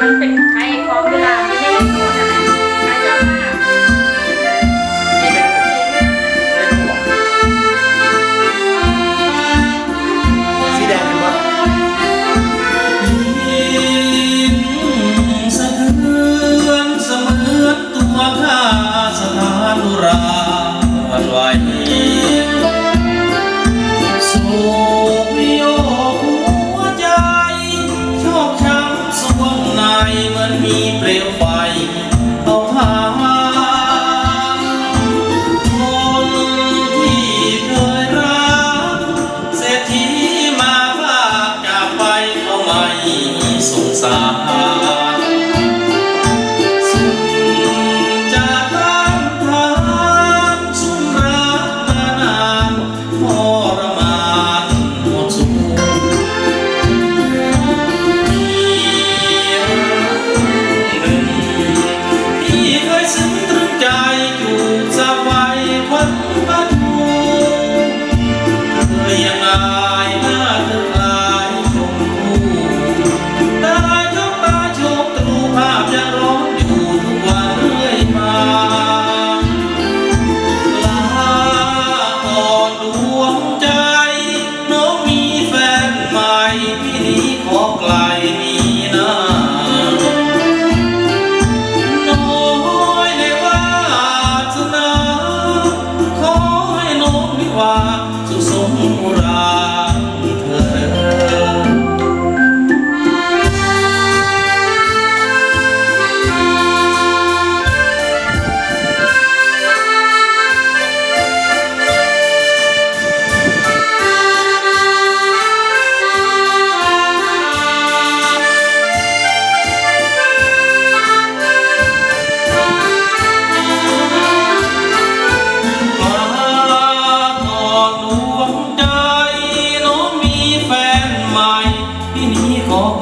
มันเป็นไทยของเวลาไม่ได้ ไกลนะน้อยในวาสนาขอให้น้องวิวาสุสมรา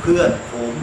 เพื่อนผม